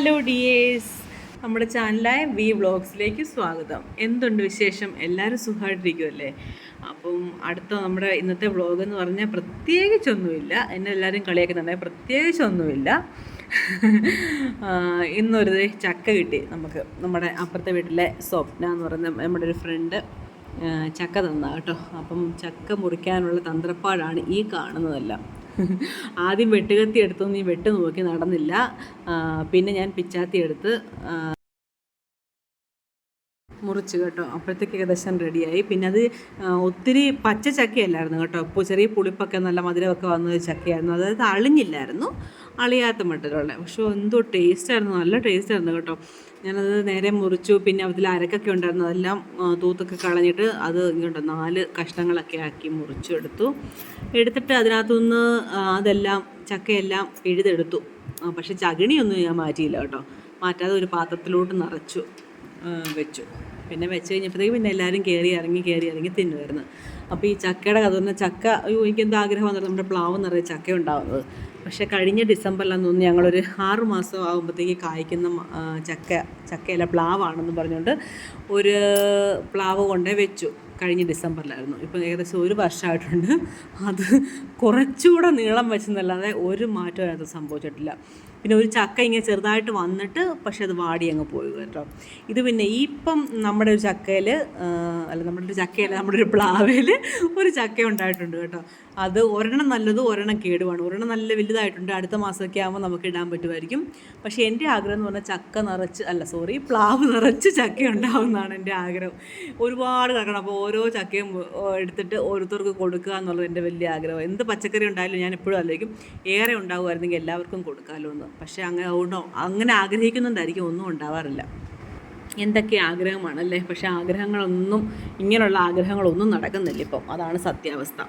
Hello dears നമ്മുടെ ചാനലായ V വ്ളോഗ്സിലേക്ക് സ്വാഗതം. എന്തുണ്ട് വിശേഷം? എല്ലാവരും സുഖമായിട്ടിരിക്കുമല്ലേ അപ്പം അടുത്ത നമ്മുടെ ഇന്നത്തെ വ്ളോഗ് എന്ന് പറഞ്ഞാൽ പ്രത്യേകിച്ചൊന്നുമില്ല. എന്നെ എല്ലാവരും കളിയാക്കുന്നുണ്ടായി പ്രത്യേകിച്ചൊന്നുമില്ല. ഇന്നൊരു ചക്ക കിട്ടി നമുക്ക്. നമ്മുടെ അപ്പുറത്തെ വീട്ടിലെ സ്വപ്ന എന്ന് പറയുന്ന നമ്മുടെ ഒരു ഫ്രണ്ട് ചക്ക തന്ന കേട്ടോ. അപ്പം ചക്ക മുറിക്കാനുള്ള തന്ത്രപ്പാടാണ് ഈ കാണുന്നതെല്ലാം. ആദ്യം വെട്ടുകത്തി എടുത്തു നീ വെട്ട് നോക്കി നടന്നില്ല. പിന്നെ ഞാൻ പിച്ചാത്തി എടുത്ത് മുറിച്ച് കേട്ടോ. അപ്പോഴത്തേക്ക് ഏകദേശം റെഡിയായി. പിന്നെ അത് ഒത്തിരി പച്ച ചക്കയല്ലായിരുന്നു കേട്ടോ. ഇപ്പോൾ ചെറിയ പുളിപ്പൊക്കെ നല്ല മധുരമൊക്കെ വന്ന ചക്കയായിരുന്നു. അതായത് അളിഞ്ഞില്ലായിരുന്നു. അളിയാത്ത മട്ടിലുള്ള പക്ഷെ എന്തോ ടേസ്റ്റായിരുന്നു. നല്ല ടേസ്റ്റായിരുന്നു കേട്ടോ. ഞാനത് നേരെ മുറിച്ചു. പിന്നെ അതിൽ അരക്കൊക്കെ ഉണ്ടായിരുന്നു. അതെല്ലാം തൂത്തൊക്കെ കളഞ്ഞിട്ട് അത് ഇങ്ങോട്ട് നാല് കഷ്ണങ്ങളൊക്കെ ആക്കി മുറിച്ചു എടുത്തു. എടുത്തിട്ട് അതിനകത്തുനിന്ന് അതെല്ലാം ചക്കയെല്ലാം പിഴുതെടുത്തു. പക്ഷെ ചകിണിയൊന്നും ഞാൻ മാറ്റിയില്ല കേട്ടോ. മാറ്റാതെ ഒരു പാത്രത്തിലോട്ട് നിറച്ചു വെച്ചു. പിന്നെ വെച്ച് കഴിഞ്ഞപ്പോഴത്തേക്ക് പിന്നെ എല്ലാവരും കയറി ഇറങ്ങി കയറി ഇറങ്ങി തിന്നുമായിരുന്നു അപ്പോൾ ഈ ചക്കയുടെ കഥ പറഞ്ഞാൽ ചക്ക അയ്യോ എനിക്ക് എന്താ ആഗ്രഹം വന്നത് നമ്മുടെ പ്ലാവ് നിറയെ ചക്ക ഉണ്ടാവുന്നത് പക്ഷേ കഴിഞ്ഞ ഡിസംബറിലാന്ന് തോന്നുന്നു ഞങ്ങളൊരു ആറ് മാസം ആകുമ്പോഴത്തേക്ക് കായ്ക്കുന്ന ചക്ക ചക്കയല്ല പ്ലാവാണെന്ന് പറഞ്ഞുകൊണ്ട് ഒരു പ്ലാവ് കൊണ്ടേ വെച്ചു. കഴിഞ്ഞ ഡിസംബറിലായിരുന്നു. ഇപ്പം ഏകദേശം ഒരു വർഷമായിട്ടുണ്ട്. അത് കുറച്ചുകൂടെ നീളം വെച്ചെന്നല്ലാതെ ഒരു മാറ്റവും അതിനകത്ത് സംഭവിച്ചിട്ടില്ല. പിന്നെ ഒരു ചക്ക ഇങ്ങനെ ചെറുതായിട്ട് വന്നിട്ട് പക്ഷേ അത് വാടി അങ്ങ് പോയി കേട്ടോ. ഇത് പിന്നെ ഇപ്പം നമ്മുടെ ഒരു ചക്കയിൽ അല്ല നമ്മുടെ ഒരു ചക്കയല്ല നമ്മുടെ ഒരു പ്ലാവയിൽ ഒരു ചക്ക ഉണ്ടായിട്ടുണ്ട് കേട്ടോ. അത് ഒരെണ്ണം നല്ലത് ഒരെണ്ണം കേടുവാണ് ഒരെണ്ണം നല്ല വലുതായിട്ടുണ്ട്. അടുത്ത മാസമൊക്കെ ആകുമ്പോൾ നമുക്ക് ഇടാൻ പറ്റുമായിരിക്കും. പക്ഷേ എന്റെ ആഗ്രഹം എന്ന് പറഞ്ഞാൽ ചക്ക നിറച്ച് അല്ല സോറി പ്ലാവ് നിറച്ച് ചക്ക ഉണ്ടാവുന്നതാണ് എന്റെ ആഗ്രഹം. ഒരുപാട് കിടക്കണം. അപ്പോൾ ഓരോ ചക്കയും എടുത്തിട്ട് ഓരോരുത്തർക്ക് കൊടുക്കുക എന്നുള്ളത് എന്റെ വലിയ ആഗ്രഹം. എന്ത് പച്ചക്കറി ഉണ്ടായാലും ഞാൻ എപ്പോഴും ആലോചിക്കും ഏറെ ഉണ്ടാകുമായിരുന്നെങ്കിൽ എല്ലാവർക്കും കൊടുക്കാമല്ലോ എന്ന്. പക്ഷേ അങ്ങനെ ഉണ്ടോ അങ്ങനെ ആഗ്രഹിക്കുന്നുണ്ടായിരിക്കും. ഒന്നും ഉണ്ടാവാറില്ല. എന്തൊക്കെ ആഗ്രഹമാണല്ലേ? പക്ഷേ ആഗ്രഹങ്ങളൊന്നും ഇങ്ങനെയുള്ള ആഗ്രഹങ്ങളൊന്നും നടക്കുന്നില്ല ഇപ്പം. അതാണ് സത്യാവസ്ഥ.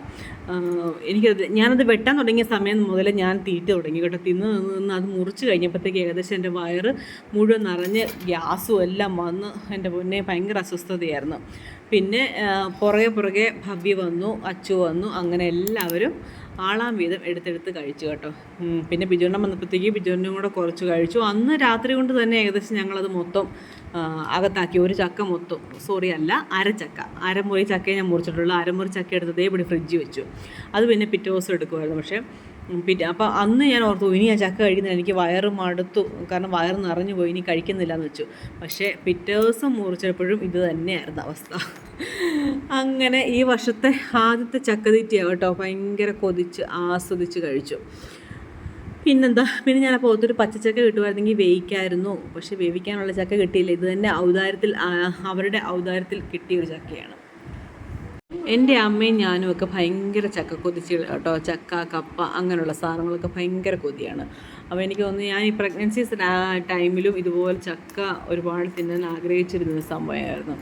എനിക്ക് ഞാനത് വെട്ടാൻ തുടങ്ങിയ സമയം മുതൽ ഞാൻ തീറ്റ തുടങ്ങി കേട്ടോ. തിന്ന് നിന്ന് നിന്ന് അത് മുറിച്ച് കഴിഞ്ഞപ്പോഴത്തേക്ക് ഏകദേശം എന്റെ വയറ് മുഴുവൻ നിറഞ്ഞ് ഗ്യാസും എല്ലാം വന്ന് എന്റെ പൊന്നെ ഭയങ്കര അസ്വസ്ഥതയായിരുന്നു. പിന്നെ പുറകെ പുറകെ ഭവ്യ വന്നു അച്ചു വന്നു അങ്ങനെ എല്ലാവരും ആളാം വീതം എടുത്തെടുത്ത് കഴിച്ചു കേട്ടോ. പിന്നെ ബിജുണ്ണൻ വന്നപ്പോഴത്തേക്ക് ബിജുണ്ണനും കൂടെ കുറച്ച് കഴിച്ചു. അന്ന് രാത്രി കൊണ്ട് തന്നെ ഏകദേശം ഞങ്ങളത് മൊത്തം അകത്താക്കി. ഒരു ചക്ക മൊത്തം സോറി അല്ല അരച്ചക്ക. അരമുറി ചക്കയെ ഞാൻ മുറിച്ചിട്ടുള്ളൂ. അരമുറി ചക്ക എടുത്തതേ ഇവിടെ ഫ്രിഡ്ജിൽ വെച്ചു. അത് പിന്നെ പിറ്റേ ദിവസം എടുക്കുമായിരുന്നു. പക്ഷേ പിന്നെ അപ്പോൾ അന്ന് ഞാൻ ഓർത്തു ഇനി ആ ചക്ക കഴിക്കുന്നില്ല എനിക്ക് വയറ് മടുത്തു. കാരണം വയറ് നിറഞ്ഞു പോയി ഇനി കഴിക്കുന്നില്ല എന്ന് വെച്ചു. പക്ഷേ പിറ്റേ ദിവസം മുറിച്ചപ്പോഴും ഇത് തന്നെയായിരുന്നു അവസ്ഥ. അങ്ങനെ ഈ വർഷത്തെ ആദ്യത്തെ ചക്കതീറ്റിയാണ് കേട്ടോ ഭയങ്കര കൊതിച്ച് ആസ്വദിച്ച് കഴിച്ചു. പിന്നെന്താ? പിന്നെ ഞാനപ്പോൾ ഒത്തിരി പച്ചച്ചക്ക കിട്ടുമായിരുന്നെങ്കിൽ വേവിക്കായിരുന്നു. പക്ഷേ വേവിക്കാനുള്ള ചക്ക കിട്ടിയില്ല. ഇത് തന്നെ ഔദാര്യത്തിൽ അവരുടെ ഔദാര്യത്തിൽ കിട്ടിയ ഒരു ചക്കയാണ്. എന്റെ അമ്മയും ഞാനും ഒക്കെ ഭയങ്കര ചക്ക കൊതിച്ച് കേട്ടോ ചക്ക കപ്പ അങ്ങനെയുള്ള സാധനങ്ങളൊക്കെ ഭയങ്കര കൊതിയാണ്. അപ്പോൾ എനിക്ക് തോന്നുന്നു ഞാൻ ഈ പ്രഗ്നൻസി ടൈമിലും ഇതുപോലെ ചക്ക ഒരുപാട് തിന്നാൻ ആഗ്രഹിച്ചിരുന്ന സംഭവമായിരുന്നു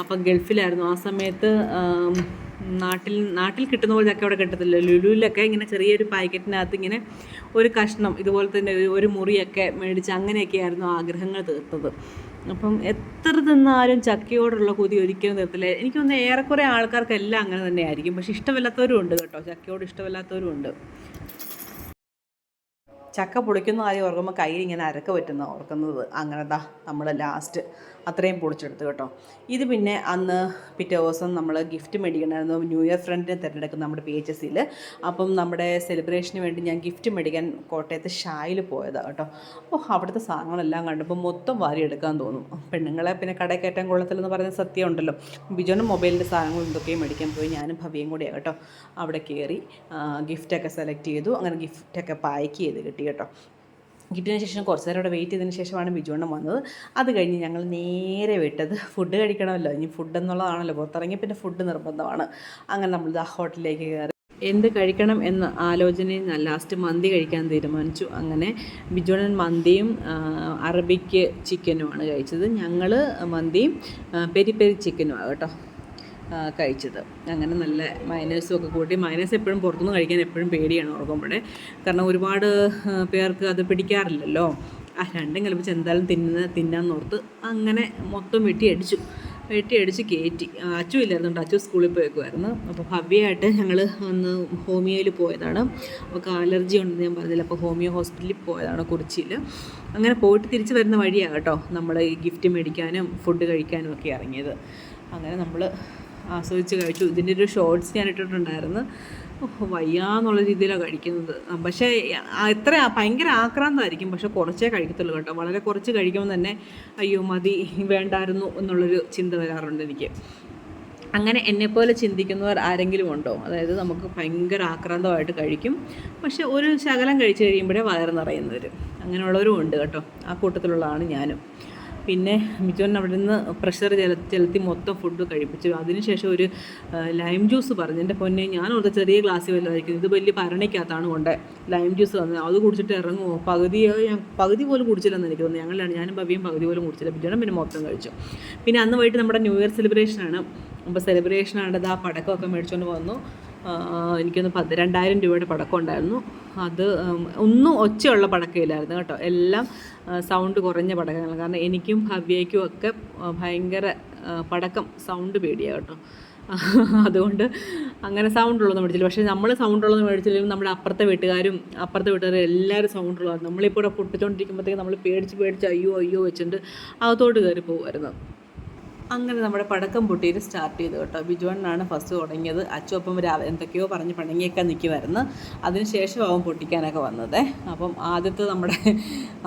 അപ്പം ഗൾഫിലായിരുന്നു. ആ സമയത്ത് നാട്ടിൽ നാട്ടിൽ കിട്ടുന്ന പോലെ ചക്ക അവിടെ കിട്ടത്തില്ല. ലുലുവിലൊക്കെ ഇങ്ങനെ ചെറിയൊരു പാക്കറ്റിനകത്ത് ഇങ്ങനെ ഒരു കഷ്ണം ഇതുപോലെ തന്നെ ഒരു മുറിയൊക്കെ മേടിച്ച് അങ്ങനെയൊക്കെയായിരുന്നു ആഗ്രഹങ്ങൾ തീർത്തത്. അപ്പം എത്ര തിന്നാലും ചക്കയോടുള്ള കൊതി ഒരിക്കലും നിർത്തില്ല. എനിക്ക് തോന്നുന്നു ഏറെക്കുറെ ആൾക്കാർക്കെല്ലാം അങ്ങനെ തന്നെയായിരിക്കും. പക്ഷെ ഇഷ്ടമില്ലാത്തവരും ഉണ്ട് കേട്ടോ. ചക്കയോട് ഇഷ്ടമില്ലാത്തവരും ഉണ്ട്. ചക്ക പൊളിക്കുന്ന കാര്യം ഓർക്കുമ്പോൾ കയ്യിൽ ഇങ്ങനെ അരക്ക് പറ്റുന്ന ഓർക്കുന്നത്. അങ്ങനെ ദാ നമ്മൾ ലാസ്റ്റ് അത്രയും പൊളിച്ചെടുത്തു കേട്ടോ. ഇത് പിന്നെ അന്ന് പിറ്റേ ദിവസം നമ്മൾ ഗിഫ്റ്റ് മേടിക്കണമായിരുന്നു ന്യൂ ഇയർ ഫ്രണ്ടിനെ തിരഞ്ഞെടുക്കുന്ന നമ്മുടെ പി എച്ച് എസ് സിയിൽ അപ്പം നമ്മുടെ സെലിബ്രേഷന് വേണ്ടി ഞാൻ ഗിഫ്റ്റ് മേടിക്കാൻ കോട്ടയത്ത് ഷായിൽ പോയതാണ് കേട്ടോ. അപ്പോൾ അവിടുത്തെ സാധനങ്ങളെല്ലാം കണ്ടപ്പോൾ മൊത്തം വാരി എടുക്കാൻ തോന്നും. പെണ്ണുങ്ങളെ പിന്നെ കടയിൽ കയറ്റാൻ കൊള്ളത്തില്ലെന്ന് പറയുന്ന സത്യം ഉണ്ടല്ലോ. ബിജോനും മൊബൈലിന്റെ സാധനങ്ങൾ എന്തൊക്കെയും മേടിക്കാൻ പോയി. ഞാനും ഭവ്യം കൂടിയാണ് കേട്ടോ. അവിടെ കയറി ഗിഫ്റ്റൊക്കെ സെലക്ട് ചെയ്തു. അങ്ങനെ ഗിഫ്റ്റൊക്കെ പാക്ക് ചെയ്ത് കിട്ടി. കേട്ടോ. കിട്ടിയതിന് ശേഷം കുറച്ച് നേരം അവിടെ വെയിറ്റ് ചെയ്തതിന് ശേഷമാണ് ബിജുവണ്ണം വന്നത്. അത് കഴിഞ്ഞ് ഞങ്ങൾ നേരെ വിട്ടത് ഫുഡ് കഴിക്കണമല്ലോ. ഇനി ഫുഡ് എന്നുള്ളതാണല്ലോ പുറത്തിറങ്ങി പിന്നെ ഫുഡ് നിർബന്ധമാണ്. അങ്ങനെ നമ്മൾ ആ ഹോട്ടലിലേക്ക് കയറി. എന്ത് കഴിക്കണം എന്ന ആലോചനയിൽ ലാസ്റ്റ് മന്തി കഴിക്കാൻ തീരുമാനിച്ചു. അങ്ങനെ ബിജുണൻ മന്തിയും അറബിക്ക് ചിക്കനുമാണ് കഴിച്ചത്. ഞങ്ങൾ മന്തിയും പെരി പെരി ചിക്കനുമാണ് കേട്ടോ. കഴിച്ചത്. അങ്ങനെ നല്ല മൈനസും ഒക്കെ കൂട്ടി. മൈനസ് എപ്പോഴും പുറത്തുനിന്ന് കഴിക്കാൻ എപ്പോഴും പേടിയാണ് ഉറങ്ങുമ്പോഴേ കാരണം ഒരുപാട് പേർക്ക് അത് പിടിക്കാറില്ലല്ലോ. ആ രണ്ടും കളിപ്പിച്ച് എന്തായാലും തിന്നുന്ന തിന്നാന്നോർത്ത് അങ്ങനെ മൊത്തം വെട്ടി അടിച്ചു വെട്ടി അടിച്ച് കയറ്റി അച്ചു ഇല്ലായിരുന്നു അച്ചു സ്കൂളിൽ പോയേക്കുമായിരുന്നു അപ്പോൾ ഭവ്യയായിട്ട് ഞങ്ങൾ ഒന്ന് ഹോമിയോയിൽ പോയതാണ്. അപ്പോൾ അലർജി ഉണ്ടെന്ന് ഞാൻ പറഞ്ഞില്ല. അപ്പോൾ ഹോമിയോ ഹോസ്പിറ്റലിൽ പോയതാണ് കുറിച്ചിയിൽ അങ്ങനെ പോയിട്ട് തിരിച്ചു വരുന്ന വഴിയാണ് കേട്ടോ നമ്മൾ ഈ ഗിഫ്റ്റ് മേടിക്കാനും ഫുഡ് കഴിക്കാനും ഒക്കെ ഇറങ്ങിയത്. അങ്ങനെ നമ്മൾ ആസ്വദിച്ച് കഴിച്ചു. ഇതിന്റെ ഒരു ഷോർട്സ് ഞാൻ ഇട്ടിട്ടുണ്ടായിരുന്നു. വയ്യാന്നുള്ള രീതിയിലാണ് കഴിക്കുന്നത്. പക്ഷേ എത്ര ഭയങ്കര ആക്രാന്തമായിരിക്കും. പക്ഷെ കുറച്ചേ കഴിക്കത്തുള്ളൂ കേട്ടോ. വളരെ കുറച്ച് കഴിക്കുമ്പോൾ തന്നെ അയ്യോ മതി വേണ്ടായിരുന്നു എന്നുള്ളൊരു ചിന്ത വരാറുണ്ട് എനിക്ക്. അങ്ങനെ എന്നെപ്പോലെ ചിന്തിക്കുന്നവർ ആരെങ്കിലും ഉണ്ടോ? അതായത് നമുക്ക് ഭയങ്കര ആക്രാന്തമായിട്ട് കഴിക്കും. പക്ഷെ ഒരു ശകലം കഴിച്ചു കഴിയുമ്പോഴേ വയറ് നിറയുന്നവർ അങ്ങനെയുള്ളവരും ഉണ്ട് കേട്ടോ. ആ കൂട്ടത്തിലുള്ളതാണ് ഞാനും. പിന്നെ മിജോൻ അവിടെ നിന്ന് പ്രഷർ ചെല ചെലുത്തി മൊത്തം ഫുഡ് കഴിപ്പിച്ചു. അതിനുശേഷം ഒരു ലൈം ജ്യൂസ് പറഞ്ഞു. എന്റെ പൊന്നെ ഞാൻ ഓർത്ത ചെറിയ ഗ്ലാസ്സിൽ വല്ലതായിരിക്കും ഇത് വലിയ പരണയ്ക്കകത്താണ് കൊണ്ട് ലൈം ജ്യൂസ് തന്നത് അത് കുടിച്ചിട്ട് ഇറങ്ങുമോ പകുതി ഞാൻ പകുതി പോലും കുടിച്ചില്ലെന്ന് എനിക്ക് തോന്നുന്നു. ഞങ്ങളാണ് ഞാനും ഭവ്യം പകുതി പോലും കുടിച്ചില്ല. പിന്നെ പിന്നെ മൊത്തം കഴിച്ചു. പിന്നെ അന്ന് വൈകിട്ട് നമ്മുടെ ന്യൂ ഇയർ സെലിബ്രേഷനാണ് അപ്പോൾ സെലിബ്രേഷനാണ് ആ പടക്കമൊക്കെ മേടിച്ചുകൊണ്ട് വന്നു. എനിക്കൊന്ന് രണ്ടായിരം രൂപയുടെ പടക്കം ഉണ്ടായിരുന്നു അത് ഒന്നും ഒച്ചയുള്ള പടക്കമില്ലായിരുന്നു കേട്ടോ. എല്ലാം സൗണ്ട് കുറഞ്ഞ പടക്കങ്ങൾ കാരണം എനിക്കും ഭവ്യയ്ക്കും ഒക്കെ ഭയങ്കര പടക്കം സൗണ്ട് പേടിയാണ് കേട്ടോ. അതുകൊണ്ട് അങ്ങനെ സൗണ്ട് ഉള്ളതൊന്നും മേടിച്ചില്ല. പക്ഷേ നമ്മൾ സൗണ്ട് ഉള്ളത് മേടിച്ചില്ലെങ്കിലും നമ്മുടെ അപ്പുറത്തെ വീട്ടുകാരും അപ്പുറത്തെ വീട്ടുകാരും എല്ലാവരും സൗണ്ട് ഉള്ളതാണ് നമ്മളിപ്പോൾ ഇവിടെ നമ്മൾ പേടിച്ച് പേടിച്ച് അയ്യോ അയ്യോ വെച്ചിട്ട് അകത്തോട്ട് കയറി പോകുമായിരുന്നു അങ്ങനെ നമ്മുടെ പടക്കം പൊട്ടിയിട്ട് സ്റ്റാർട്ട് ചെയ്തു കേട്ടോ. ബിജുവണ്ണാണ് ഫസ്റ്റ് തുടങ്ങിയത്. അച്ചുവപ്പം രാവിലെ എന്തൊക്കെയോ പറഞ്ഞ് പണങ്ങിയൊക്കെ നിൽക്കുമായിരുന്നു അതിനുശേഷം അവൻ പൊട്ടിക്കാനൊക്കെ വന്നത്. അപ്പം ആദ്യത്തെ നമ്മുടെ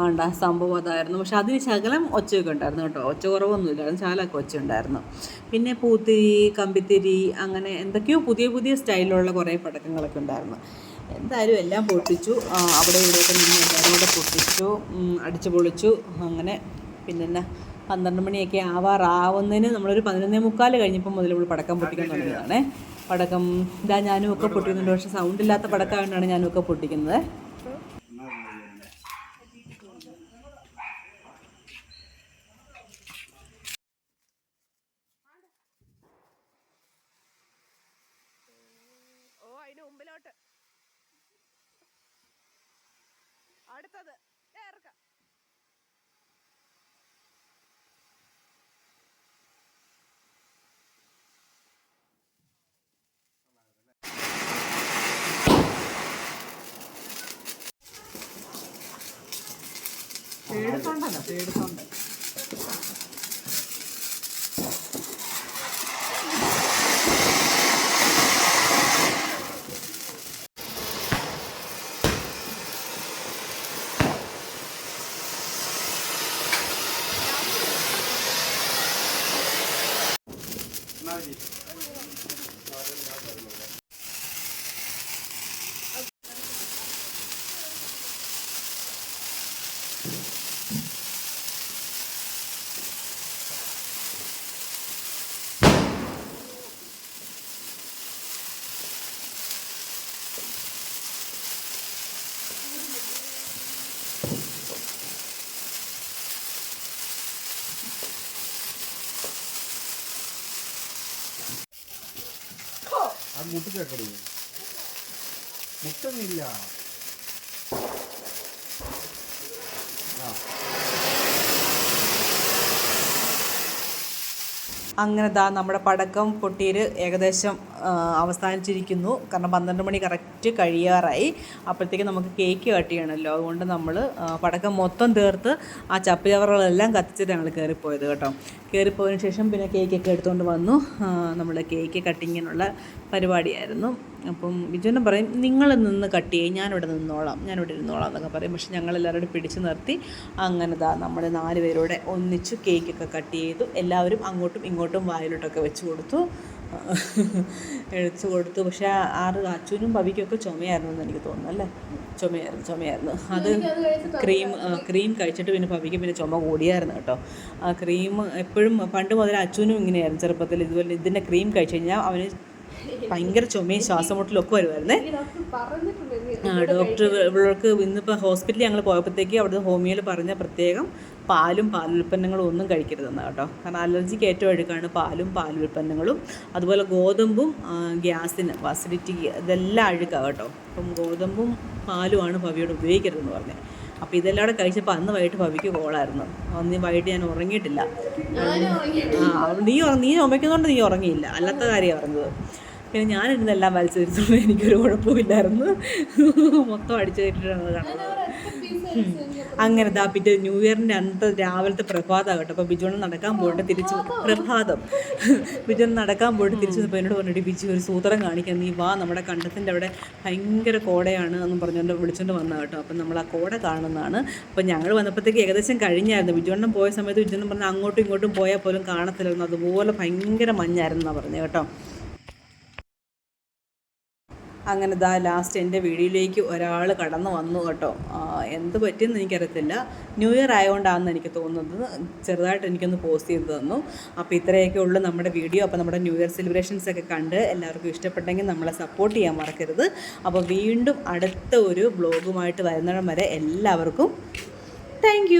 ആണ്ട സംഭവം അതായിരുന്നു. പക്ഷെ അതിന് ശകലം ഒച്ചയൊക്കെ ഉണ്ടായിരുന്നു കേട്ടോ. ഒച്ച കുറവൊന്നുമില്ലായിരുന്നു ശകലമൊക്കെ ഒച്ച ഉണ്ടായിരുന്നു. പിന്നെ പൂത്തിരി കമ്പിത്തിരി അങ്ങനെ എന്തൊക്കെയോ പുതിയ പുതിയ സ്റ്റൈലിലുള്ള കുറേ പടക്കങ്ങളൊക്കെ ഉണ്ടായിരുന്നു. എന്തായാലും എല്ലാം പൊട്ടിച്ചു. അവിടെ ഇവിടെയൊക്കെ നിന്ന് എല്ലാവരും കൂടെ പൊട്ടിച്ചു. അടിച്ചു പൊളിച്ചു അങ്ങനെ പിന്നെ പന്ത്രണ്ട് മണിയൊക്കെ ആവാറാവുന്നതിന് നമ്മളൊരു പതിനൊന്നേ മുക്കാൽ കഴിഞ്ഞപ്പോൾ മുതൽ ഇവിടെ പടക്കം പൊട്ടിക്കാൻ തുടങ്ങിയതാണേ. പടക്കം ഇതാ ഞാനും ഒക്കെ പൊട്ടിക്കുന്നുണ്ട്. പക്ഷേ സൗണ്ട് ഇല്ലാത്ത പടക്കമായിട്ടാണ് ഞാനും ഒക്കെ പൊട്ടിക്കുന്നത്. അതിന് മുമ്പിലോട്ട്. പേടിത്തോണ്ടല്ല പേടിത്തോണ്ട് അത് മുട്ടിച്ചേക്കടി അങ്ങനെ ദാ നമ്മുടെ പടക്കം പൊട്ടിയിൽ ഏകദേശം അവസാനിച്ചിരിക്കുന്നു. കാരണം പന്ത്രണ്ട് മണി കറക്റ്റ് കഴിയാറായി. അപ്പോഴത്തേക്ക് നമുക്ക് കേക്ക് കട്ട് ചെയ്യണമല്ലോ അതുകൊണ്ട് നമ്മൾ പടക്കം മൊത്തം തീർത്ത് ആ ചപ്പ് ചവറുകളെല്ലാം കത്തിച്ചിട്ട് ഞങ്ങൾ കയറിപ്പോയത് കേട്ടോ. കയറിപ്പോയതിന് ശേഷം പിന്നെ കേക്കൊക്കെ എടുത്തുകൊണ്ട് വന്നു. നമ്മുടെ കേക്ക് കട്ടിങ്ങിനുള്ള പരിപാടിയായിരുന്നു. അപ്പം ബിജുവിനെ പറയും നിങ്ങൾ നിന്ന് കട്ട് ചെയ്യും ഞാനിവിടെ നിന്നോളാം ഞാനിവിടെ ഇരുന്നോളാം എന്നൊക്കെ പറയും. പക്ഷെ ഞങ്ങൾ എല്ലാവരും പിടിച്ച് നിർത്തി. അങ്ങനെ ദാ നമ്മൾ നാല് പേരോടെ ഒന്നിച്ചു കേക്കൊക്കെ കട്ട് ചെയ്തു. എല്ലാവരും അങ്ങോട്ടും ഇങ്ങോട്ടും വായിലോട്ടൊക്കെ വെച്ച് കൊടുത്തു. എഴുത്തു കൊടുത്തു. പക്ഷേ ആറ് അച്ഛനും ഭവിക്കൊക്കെ ചുമയായിരുന്നു എന്ന് എനിക്ക് തോന്നുന്നു അല്ലേ? ചുമയായിരുന്നു ചുമയായിരുന്നു. അത് ക്രീം ക്രീം കഴിച്ചിട്ട് പിന്നെ ഭവിക്ക് പിന്നെ ചുമ കൂടിയായിരുന്നു കേട്ടോ. ആ ക്രീം എപ്പോഴും പണ്ട് മുതൽ അച്ഛനും ഇങ്ങനെയായിരുന്നു ചെറുപ്പത്തിൽ. ഇതുപോലെ ഇതിന്റെ ക്രീം കഴിച്ചു കഴിഞ്ഞാൽ അവന് ഭയങ്കര ചുമയും ശ്വാസമുട്ടലും ഒക്കെ വരുമായിരുന്നേ ആ, ഡോക്ടർ ഇവർക്ക് ഇന്നിപ്പോൾ ഹോസ്പിറ്റലിൽ ഞങ്ങൾ പോയപ്പോഴത്തേക്ക് അവിടുന്ന് ഹോമിയോയിൽ പറഞ്ഞ പ്രത്യേകം പാലും പാലുൽപ്പന്നങ്ങളും ഒന്നും കഴിക്കരുതെന്ന് കേട്ടോ. കാരണം അലർജിക്ക് ഏറ്റവും അഴുക്കാണ് പാലും പാലുൽപ്പന്നങ്ങളും. അതുപോലെ ഗോതമ്പും ഗ്യാസിന് അസിഡിറ്റിക്ക് ഇതെല്ലാം അഴുക്കാണ് കേട്ടോ. അപ്പം ഗോതമ്പും പാലുമാണ് ഭവിയോട് ഉപയോഗിക്കരുതെന്ന് പറഞ്ഞത് അപ്പോൾ ഇതെല്ലാം കൂടെ കഴിച്ചപ്പോൾ അന്ന് വൈകിട്ട് ഭവിക്ക് കോളായിരുന്നു. അന്ന് വൈകിട്ട് ഞാൻ ഉറങ്ങിയിട്ടില്ല. ആ നീ നീ ചുമക്കുന്നതുകൊണ്ട് നീ ഉറങ്ങിയില്ല. അല്ലാത്ത കാര്യമാണ് ഉറങ്ങുന്നത് പിന്നെ ഞാനിരുന്നെല്ലാം വലിച്ചെടുത്തോണ്ട് എനിക്കൊരു കുഴപ്പമില്ലായിരുന്നു. മൊത്തം അടിച്ചു കയറ്റിട്ടാണ് കാണുന്നത് അങ്ങനെ ദാ പിന്നെ ന്യൂ ഇയറിന്റെ അന്ത രാവിലത്തെ പ്രഭാതം കേട്ടോ. അപ്പോൾ ബിജുവണ്ണം നടക്കാൻ പോയിട്ട് തിരിച്ചു പ്രഭാതം. ബിജുവൺ നടക്കാൻ പോയിട്ട് തിരിച്ചു വന്നപ്പോൾ എന്നോട് പറഞ്ഞിട്ട് ബിജു ഒരു സൂത്രം കാണിക്കാൻ നീ വാ നമ്മുടെ കണ്ടത്തിന്റെ അവിടെ ഭയങ്കര കോടയാണ് എന്ന് പറഞ്ഞുകൊണ്ട് വിളിച്ചുകൊണ്ട് വന്ന കേട്ടോ. അപ്പം നമ്മൾ ആ കോട കാണുന്നതാണ്. അപ്പം ഞങ്ങൾ വന്നപ്പോഴത്തേക്ക് ഏകദേശം കഴിഞ്ഞായിരുന്നു. ബിജുവണ്ണം പോയ സമയത്ത് ബിജുവണ്ണം പറഞ്ഞാൽ അങ്ങോട്ടും ഇങ്ങോട്ടും പോയാൽ പോലും കാണത്തില്ലായിരുന്നു അതുപോലെ ഭയങ്കര മഞ്ഞായിരുന്നു എന്നാണ് പറഞ്ഞത് കേട്ടോ. അങ്ങനെ ദാ ലാസ്റ്റ് എന്റെ വീടിലേക്ക് ഒരാൾ കടന്നു വന്നു കേട്ടോ. എന്ത് പറ്റിയെന്ന് എനിക്കറിയത്തില്ല. ന്യൂ ഇയർ ആയതുകൊണ്ടാണെന്ന് എനിക്ക് തോന്നുന്നത്. ചെറുതായിട്ട് എനിക്കൊന്ന് പോസ്റ്റ് ചെയ്ത് തന്നു. അപ്പോൾ ഇത്രയൊക്കെ ഉള്ളു നമ്മുടെ വീഡിയോ അപ്പോൾ നമ്മുടെ ന്യൂ ഇയർ സെലിബ്രേഷൻസ് ഒക്കെ കണ്ട് എല്ലാവർക്കും ഇഷ്ടപ്പെട്ടെങ്കിൽ നമ്മളെ സപ്പോർട്ട് ചെയ്യാൻ മറക്കരുത്. അപ്പോൾ വീണ്ടും അടുത്ത ഒരു ബ്ലോഗുമായിട്ട് വരുന്നിടം വരെ എല്ലാവർക്കും താങ്ക്